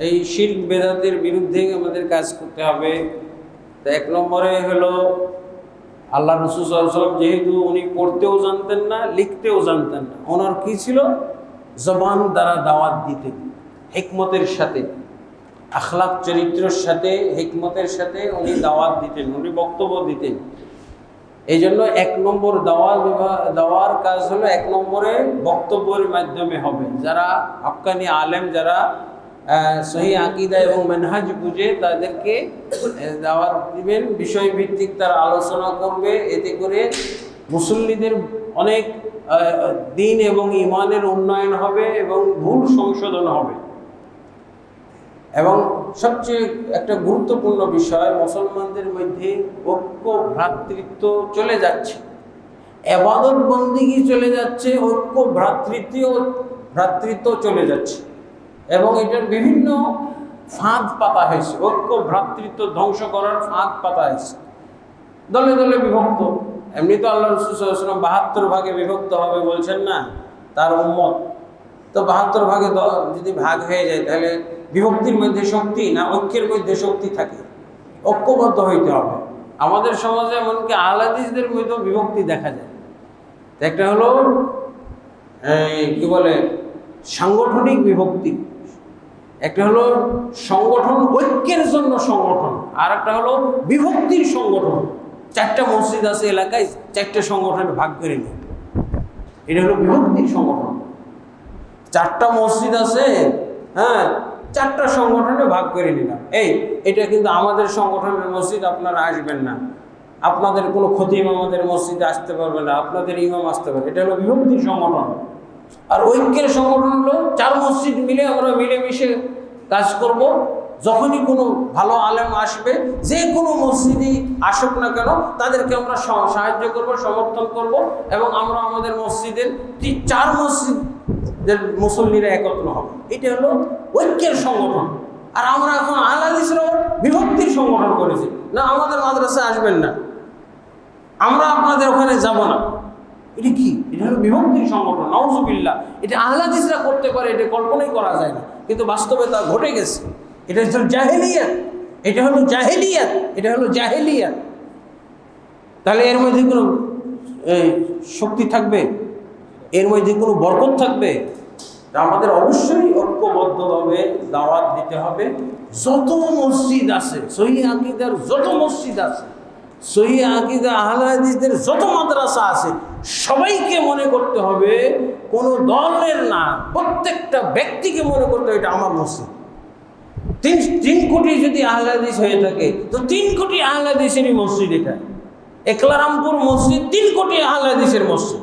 এই শিল্প বেদাতের বিরুদ্ধে আমাদের কাজ করতে হবে। তো এক নম্বরে হলো আল্লাহ রসুল সাল্লাম যেহেতু উনি পড়তেও জানতেন না, লিখতেও জানতেন না। ওনার কি ছিল? জবান দ্বারা দাওয়াত দিতেন হেকমতের সাথে, আখলাক চরিত্রের সাথে, হেকমতের সাথে উনি দাওয়াত দিতেন, উনি বক্তব্য দিতেন। এই জন্য এক নম্বর দাওয়া বিভা- দেওয়ার কাজ হলো এক নম্বরে বক্তব্যের মাধ্যমে হবে। যারা আফগানি আলেম, যারা সহি আকিদা এবং মেনহাজ বুঝে তাদেরকে আহ, দাওয়াত দিবেন বিষয়ভিত্তিক তারা আলোচনা করবে। এতে করে মুসল্লিদের অনেক দিন এবং ইমানের উন্নয়ন হবে এবং ভুল সংশোধন হবে। এবং সবচেয়ে একটা গুরুত্বপূর্ণ বিষয় মুসলমানদের মধ্যে ঐক্য ভ্রাতৃত্ব চলে যাচ্ছে। এবাদত বন্দিগি চলে যাচ্ছে ঐক্য ভ্রাতৃত্ব ভ্রাতৃত্ব চলে যাচ্ছে। এবং এটার বিভিন্ন ফাঁদ পাতা হয়েছে। ঐক্য, ভ্রাতৃত্ব, ধ্বংস করার ফাঁদ পাতা হয়েছে। দলে দলে বিভক্ত। এমনি তো আল্লাহ রসুলাম বাহাত্তর ভাগে বিভক্ত হবে বলছেন না, তার উম্মত। তো বাহাত্তর ভাগে যদি ভাগ হয়ে যায়, তাহলে বিভক্তির মধ্যে শক্তি না ঐক্যের মধ্যে শক্তি থাকে? ঐক্যবদ্ধ হইতে হবে। আমাদের সমাজে এমনকি আহলাদিসদের মধ্যেও বিভক্তি দেখা যায়। একটা হলো কি বলে, সাংগঠনিক বিভক্তি। একটা হলো সংগঠন, ঐক্যের জন্য সংগঠন আর একটা হলো বিভক্তির সংগঠন। চারটা মসজিদ আছে এলাকায়, চারটে সংগঠনে ভাগ করে নিই এটা হলো বিভক্তির সংগঠন। চারটা মসজিদ আছে হ্যাঁ চারটা সংগঠনে ভাগ করে নিলাম। এই, এটা কিন্তু আমাদের সংগঠনের মসজিদ, আপনারা আসবেন না। আপনাদের কোনো খতিম আমাদের মসজিদে আসতে পারবে না, আপনাদের ইমাম আসতে পারবে এটা হলো বিভক্তির সংগঠন। আর ঐক্যের সংগঠন হলো চার মসজিদ মিলে আমরা মিলেমিশে কাজ করব, যখনই কোনো ভালো আলেম আসবে, যে কোনো মসজিদই আসুক না কেন, তাদেরকে আমরা সাহায্য করব, সমর্থন করব এবং আমরা আমাদের মসজিদের তি- চার মসজিদের মুসল্লিরা একত্র হব। এটা হলো ঐক্যের সংগঠন। আর আমরা এখন আহলাদিসরাও বিভক্তির সংগঠন করেছি। না, আমাদের মাদ্রাসা আসবেন না। আমরা আপনাদের ওখানে যাব না। এটা কি? এটা হলো বিভক্তির সংগঠন। নওজুবিল্লাহ এটা আহলাদিসরা করতে পারে, এটা কল্পনাই করা যায় না। কিন্তু বাস্তবে তা ঘটে গেছে। এটা হচ্ছে জাহেলিয়াত। এটা হলো জাহেলিয়াত। এটা হলো জাহেলিয়াত। তাহলে এর মধ্যে কোনো শক্তি থাকবে? এর মধ্যে কোনো বরকত থাকবে? আমাদের অবশ্যই ঐক্যবদ্ধভাবে দাওয়াত দিতে হবে। যত মসজিদ আছে, সহি আকিদার যত মসজিদ আছে সহি আকিদা আহলাদিসদের যত মাদ্রাসা আছে, সবাইকে মনে করতে হবে কোনো দলের না, প্রত্যেকটা ব্যক্তিকে মনে করতে হবে এটা আমার মসজিদ তিন তিন কোটি যদি আহলাদিস হয়ে থাকে, তো তিন কোটি আহলাদিসেরই মসজিদ এটা। একলারামপুর মসজিদ, তিন কোটি আহলাদিসের মসজিদ।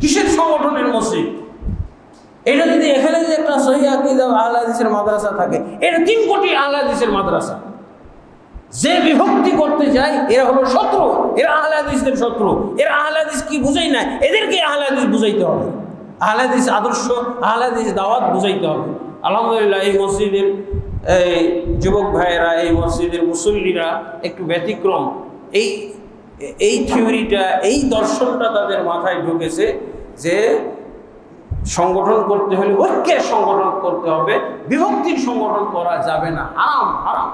কিসের সংগঠনের মসজিদ? এটা যদি এখানে যদি একটা সহি আকিদা আহলাদিসের মাদ্রাসা থাকে, এটা তিন কোটি আহলাদিসের মাদ্রাসা। যে বিভক্তি করতে যায়, এরা হলো শত্রু, এরা আহলাদিসদের শত্রু। এরা আহলাদিস কি বুঝাই না এদেরকে আহলাদিস বুঝাইতে হবে। আহলাদিস আদর্শ আহলাদিস দাওয়াত বুঝাইতে হবে। আলহামদুলিল্লাহ, এই মসজিদের, এই যুবক ভাইয়েরা, এই মসজিদের মুসল্লিরা একটু ব্যতিক্রম। এই এই থিওরিটা, এই দর্শনটা তাদের মাথায় ঢুকেছে যে সংগঠন করতে হলে ঐক্যের সংগঠন করতে হবে, বিভক্তির সংগঠন করা যাবে না। হারাম হারাম।